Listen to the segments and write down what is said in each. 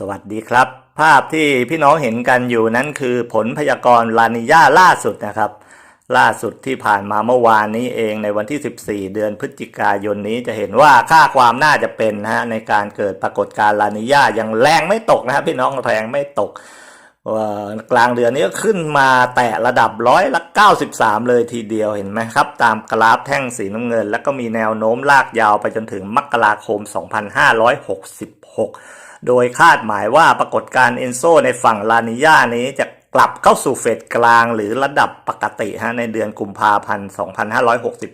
สวัสดีครับ ภาพที่พี่น้องเห็นกันอยู่นั้นคือผลพยากรณ์ลานิญาล่าสุดนะครับ ล่าสุดที่ผ่านมาเมื่อวานนี้เองในวันที่ 14 เดือนพฤศจิกายนนี้จะเห็นว่าค่าความน่าจะเป็นนะฮะในการเกิดปรากฏการณ์ลานิญายังแรงไม่ตกนะครับพี่น้องแรงไม่ตกกลางเดือนนี้ก็ขึ้นมาแตะระดับร้อยละ93 เลยทีเดียวเห็นไหมครับ ตามกราฟแท่งสีน้ำเงิน แล้วก็มีแนวโน้มลากยาวไปจนถึงมกราคม 2566 โดยคาดหมายว่าปรากฏการณ์เอนโซในฝั่งลานิญานี้จะกลับเข้าสู่เฟสกลางหรือระดับปกติฮะในเดือนกุมภาพันธ์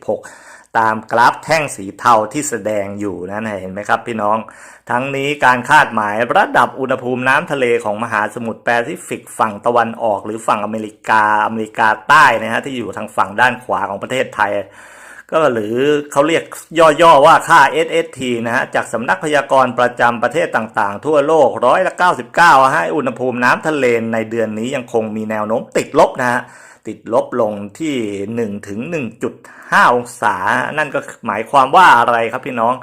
2566 ตามกราฟแท่งสีเทาที่แสดงอยู่นั่นเห็นไหมครับพี่น้อง ทั้งนี้การคาดหมายระดับอุณหภูมิน้ำทะเลของมหาสมุทรแปซิฟิกฝั่งตะวันออก หรือฝั่งอเมริกาอเมริกาใต้นะฮะที่อยู่ทางฝั่งด้านขวาของประเทศไทย ก็หรือเขาเรียกย่อๆว่าค่า SST นะฮะจากสำนักพยากรณ์ประจำประเทศต่างๆ ทั่วโลกร้อยละ99 ให้อุณหภูมิน้ำทะเลในเดือนนี้ยังคงมีแนวโน้มติดลบนะฮะติดลบลงที่1ถึง1.5 องศา นั่นก็หมายความว่าอะไรครับพี่น้อง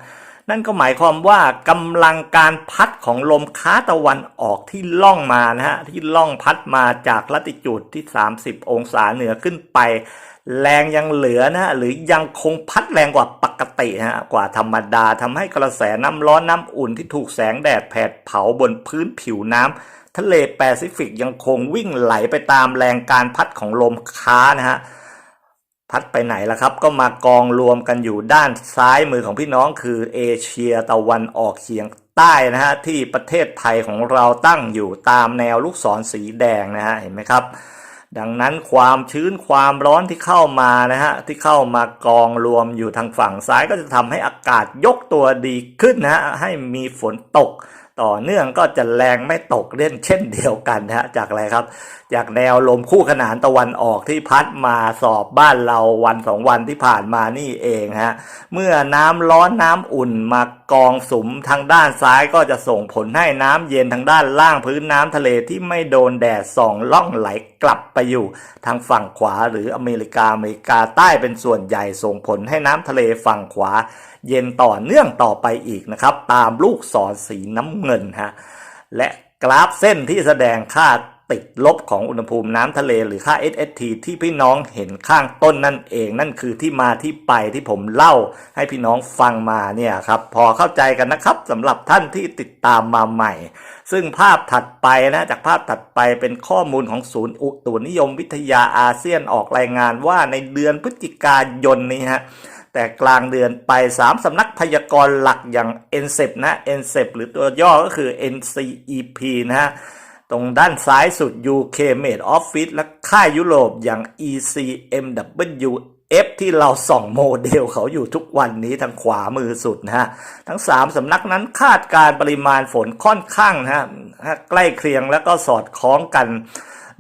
นั่นก็หมายความว่ากำลังการพัดของลมค้าตะวันออกที่ล่องมานะฮะที่ล่องพัดมาจากลัติจูดที่ 30 องศาเหนือขึ้นไป แรงยังเหลือนะหรือยังคงพัดแรงกว่าปกติฮะกว่าธรรมดาทำให้กระแสน้ำร้อนน้ำอุ่นที่ถูกแสงแดดแผดเผาบนพื้นผิวน้ำทะเลแปซิฟิกยังคงวิ่งไหลไปตามแรงการพัดของลมค้านะฮะ พัดไปไหนล่ะครับ ก็มากองรวมกันอยู่ด้านซ้ายมือของพี่น้องคือเอเชียตะวันออกเฉียงใต้นะฮะที่ประเทศไทยของเราตั้งอยู่ตามแนวลูกศรสีแดงนะฮะเห็นไหมครับ ดังนั้นความชื้นความร้อนที่เข้ามานะฮะที่เข้ามากองรวมอยู่ทางฝั่งซ้ายก็จะทำให้อากาศยกตัวดีขึ้นนะฮะให้มีฝนตก ต่อเนื่องก็จะแรงไม่ตกเล่นเช่นเดียวกันนะฮะจากอะไรครับ จากแนวลมคู่ขนานตะวันออกที่พัดมาสอบบ้านเราวันสองวันที่ผ่านมานี่เองฮะเมื่อน้ำร้อนน้ำอุ่นมากองสุมทางด้านซ้ายก็จะส่งผลให้น้ำเย็นทางด้านล่างพื้นน้ำทะเลที่ไม่โดนแดดส่องล่องไหลกลับไปอยู่ ทางฝั่งขวาหรืออเมริกาอเมริกาใต้เป็นส่วนใหญ่ส่งผลให้น้ำทะเลฝั่งขวา เย็นต่อเนื่องต่อไปอีกนะครับ ตามลูกศรสีน้ำเงินฮะและกราฟเส้นที่แสดงค่าติดลบของอุณหภูมิน้ำทะเลหรือค่า SST ที่พี่น้องเห็นข้างต้นนั่นเอง นั่นคือที่มาที่ไปที่ผมเล่าให้พี่น้องฟังมาเนี่ยครับพอเข้าใจกันนะครับสำหรับท่านที่ติดตามมาใหม่ ซึ่งภาพถัดไปนะจากภาพถัดไปเป็นข้อมูลของศูนย์อุตุนิยมวิทยาอาเซียนออกรายงานว่าในเดือนพฤศจิกายนนี้ฮะ แต่กลางเดือนไป 3 สำนักพยากรณ์หลักอย่าง NCEP นะ NCEP หรือตัวย่อก็คือ NCEP นะฮะ ตรงด้านซ้ายสุด UK Made Office และค่ายยุโรปอย่าง ECMWF ที่เราส่องโมเดลเขาอยู่ทุกวันนี้ทางขวามือสุดนะฮะ ทั้ง 3สำนักนั้นคาดการปริมาณฝนค่อนข้างนะฮะใกล้เคียงและก็สอดคล้องกัน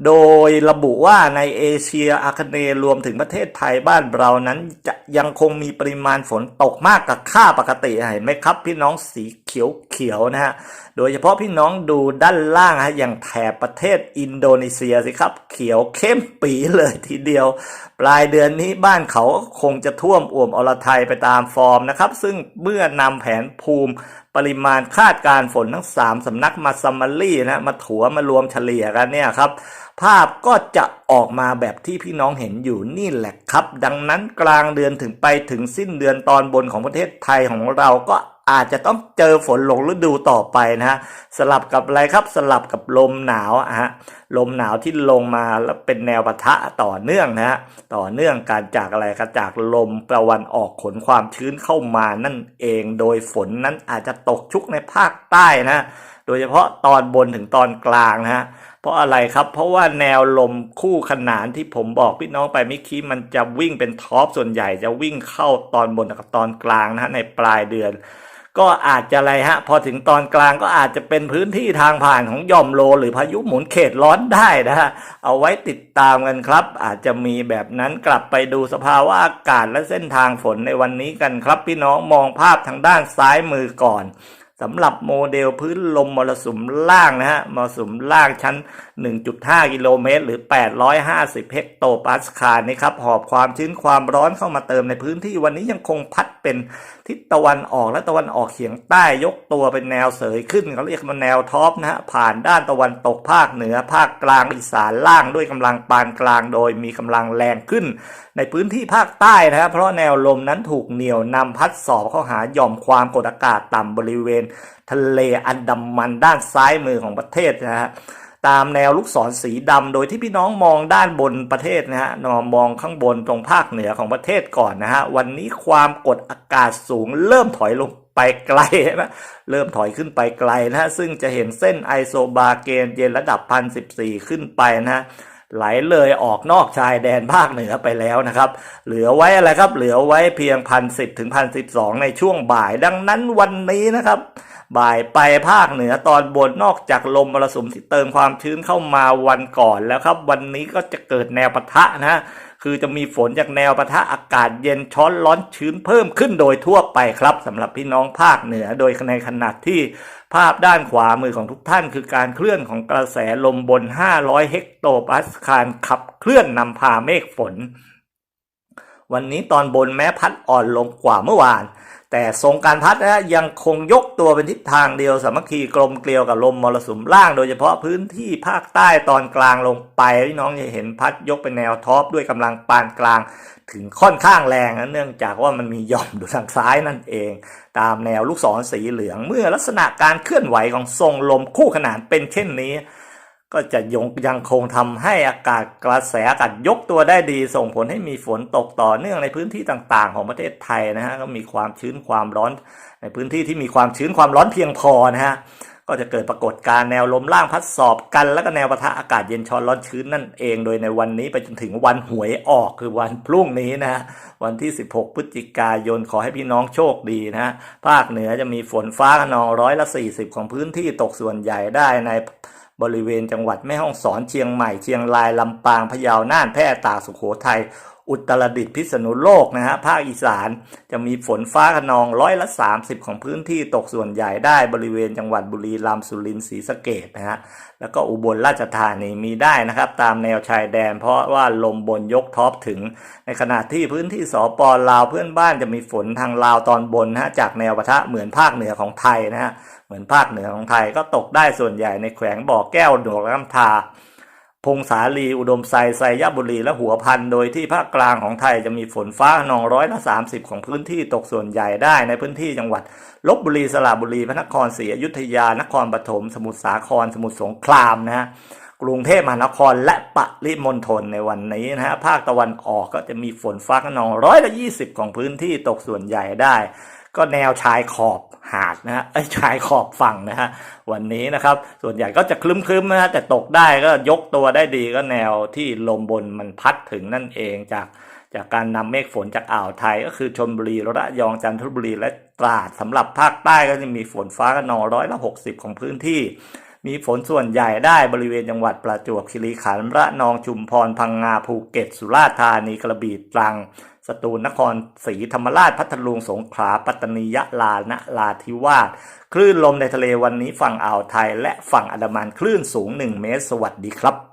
โดยระบุว่าในเอเชียอาคเนย์รวมถึงประเทศไทยบ้านเรานั้นจะยังคงมีปริมาณฝนตกมากกว่าค่าปกติเห็นไหมครับ พี่น้องสี เขียวๆนะฮะ โดยเฉพาะพี่น้องดูด้านล่างฮะ อย่างแถบประเทศอินโดนีเซียสิครับ เขียวเข้มปีเลยทีเดียว ปลายเดือนนี้บ้านเขาก็คงจะท่วมอ่วมอรไทยไปตามฟอร์มนะครับ ซึ่งเมื่อนำแผนภูมิปริมาณคาดการฝนทั้ง 3สำนักมาซัมมารี่นะมาถัวมารวมเฉลี่ยกันเนี่ยครับ ภาพก็จะ ออกมาแบบที่พี่น้องเห็นอยู่นี่แหละครับ ดังนั้นกลางเดือนถึงไปถึงสิ้นเดือนตอนบนของประเทศไทยของเราก็อาจจะต้องเจอฝนหลงฤดูต่อไปนะฮะสลับกับอะไรครับสลับกับลมหนาวฮะลมหนาวที่ลงมาแล้วเป็นแนวปะทะต่อเนื่องนะฮะต่อเนื่องการจากอะไรครับจากลมตะวันออกขนความชื้นเข้ามานั่นเอง โดยฝนนั้นอาจจะตกชุกในภาคใต้นะ ดยเฉพาะตอนบนถึงตอนกลางนะฮะเพราะอะไรครับ เพราะว่าแนวลมคู่ขนานที่ผมบอกพี่น้องไปเมื่อกี้มันจะวิ่งเป็นท็อปส่วนใหญ่จะวิ่งเข้าตอนบนกับตอนกลางนะฮะในปลายเดือน ก็อาจจะอะไรฮะพอถึงตอนกลางก็อาจจะเป็นพื้นที่ทางผ่านของย่อมโล หรือพายุหมุนเขตร้อนได้นะฮะเอาไว้ติดตามกันครับ อาจจะมีแบบนั้นกลับไปดูสภาวะอากาศและเส้นทางฝนในวันนี้กันครับ พี่น้องมองภาพทางด้านซ้ายมือก่อน สำหรับโมเดลพื้นลมมรสุมล่างนะฮะมรสุมล่างชั้น 1.5 กิโลเมตร หรือ 850 เฮกโตปาสคาลนี่ครับหอบความชื้นความร้อนเข้ามาเติมในพื้นที่วันนี้ยังคงพัดเป็นทิศตะวันออกและตะวันออกเฉียงใต้ยกตัวเป็นแนวเสยขึ้นเขาเรียกว่าแนวท็อปนะฮะผ่านด้านตะวันตกภาคเหนือภาคกลางอีสานล่างด้วยกำลังปานกลางโดยมีกำลังแรงขึ้น ในพื้นที่ภาคใต้นะครับเพราะแนวลมนั้นถูกเหนี่ยวนำพัดสอบเข้าหาหย่อมความกดอากาศต่ำบริเวณ ทะเลอันดามันด้านซ้ายมือของประเทศนะฮะ ตามแนวลูกศรสีดำโดยที่พี่น้องมองด้านบนประเทศนะฮะนอมองข้างบนตรงภาคเหนือของประเทศก่อนนะฮะวันนี้ความกดอากาศสูงเริ่มถอยลงไปไกลนะเริ่มถอยขึ้นไปไกลนะฮะซึ่งจะเห็นเส้นไอโซบาเกนเย็นระดับพันสิบสี่ขึ้นไปนะฮะ ไหลเลยออกนอกชายแดนภาคเหนือไปแล้วนะครับ เหลือไว้อะไรครับ เหลือไว้เพียงพันสิบถึงพันสิบสองในช่วงบ่าย ดังนั้นวันนี้นะครับ บ่ายไปภาคเหนือตอนบนนอกจากลมมรสุมที่เติมความชื้นเข้ามาวันก่อนแล้วครับ วันนี้ก็จะเกิดแนวปะทะนะฮะ คือจะมีฝนจากแนวปะทะอากาศเย็นช้อนร้อนชื้นเพิ่มขึ้นโดยทั่วไปครับสำหรับพี่น้องภาคเหนือ โดยในขณะที่ภาพด้านขวามือของทุกท่าน คือการเคลื่อนของกระแสลมบน 500 เฮกโตปาสคาลขับเคลื่อนนำพาเมฆฝน วันนี้ตอนบนแม้พัดอ่อนลงกว่าเมื่อวาน แต่ทรงการพัดนะยังคงยกตัวเป็นทิศทางเดียวสามัคคีกลมเกลียวกับลมมรสุมล่าง โดยเฉพาะพื้นที่ภาคใต้ตอนกลางลงไปพี่น้องจะเห็นพัดยกเป็นแนวท็อปด้วยกำลังปานกลาง ถึงค่อนข้างแรงนะเนื่องจากว่ามันมีหย่อมอยู่ทางซ้ายนั่นเอง ตามแนวลูกศรสีเหลืองเมื่อลักษณะการเคลื่อนไหวของทรงลมคู่ขนานเป็นเช่นนี้ ก็จะยงยังคงทำให้อากาศกระแสอากาศยกตัวได้ดี ส่งผลให้มีฝนตกต่อเนื่องในพื้นที่ต่างๆ ของประเทศไทยนะฮะก็มีความชื้นความร้อนในพื้นที่ที่มีความชื้นความร้อนเพียงพอนะฮะ ก็จะเกิดปรากฏการณ์แนวลมล่างพัดสอบกัน แล้วก็แนวปะทะอากาศเย็นช้อนร้อนชื้นนั่นเอง โดยในวันนี้ไปจนถึงวันหวยออกคือวันพรุ่งนี้นะฮะวันที่ 16 พฤศจิกายนขอให้พี่น้องโชคดีนะฮะภาคเหนือจะมีฝนฟ้าขนองร้อยละ 40 ของพื้นที่ตกส่วนใหญ่ได้ในบริเวณจังหวัดแม่ฮ่องสอนเชียงใหม่เชียงรายลำปางพะเยาน่านแพร่ตากสุโขทัย อุตรดิตถ์พิษณุโลกนะฮะภาคอีสานจะมีฝนฟ้าขนองร้อยละ 30 ของพื้นที่ตกส่วนใหญ่ได้บริเวณจังหวัดบุรีรัมย์สุรินทร์ศรีสะเกดนะฮะแล้วก็อุบลราชธานีมีได้นะครับ ตามแนวชายแดน เพราะว่าลมบนยกท็อปถึง ในขณะที่พื้นที่สปลาวเพื่อนบ้านจะมีฝนทางลาวตอนบนนะฮะจากแนวปะทะเหมือนภาคเหนือของไทยนะฮะเหมือนภาคเหนือของไทยก็ตกได้ส่วนใหญ่ในแขวงบ่อแก้วหนวกน้ำทา พงสาลีอุดมไซไซยบุรีและหัวพันโดยที่ภาคกลางของไทยจะมีฝนฟ้าขนองร้อยละ30ของพื้นที่ตกส่วนใหญ่ได้ในพื้นที่จังหวัดลบบุรีสระบุรี พระนครศรีอยุธยา นครปฐมสมุทรสาคร สมุทรสงครามนะฮะกรุงเทพมหานครและปริมณฑลในวันนี้นะฮะภาคตะวันออกก็จะมีฝนฟ้าขนองร้อยละ20ของพื้นที่ตกส่วนใหญ่ได้ ก็แนวชายขอบหาดนะฮะไอ้ชายขอบฝั่งนะฮะวันนี้นะครับ ส่วนใหญ่ก็จะคลึ้มๆนะฮะแต่ตกได้ก็ยกตัวได้ดีก็แนวที่ลมบนมันพัดถึงนั่นเองจากจากการนำเมฆฝนจากอ่าวไทย ก็คือชนบุรีระยองจันทบุรีและตราดสำหรับภาคใต้ก็จะมีฝนฟ้าขนองร้อยละหกสิบของพื้นที่ มีฝนส่วนใหญ่ได้บริเวณจังหวัดประจวบคีรีขันธ์ระนองชุมพรพังงาภูเก็ต สุราษฎร์ธานีกระบี่ตรัง สตูลนครศรีธรรมราชพัทลุงสงขลาปัตตานียะลานราธิวาสคลื่นลมในทะเลวันนี้ฝั่งอ่าวไทย และฝั่งอันดามันคลื่นสูง 1 เมตร สวัสดีครับ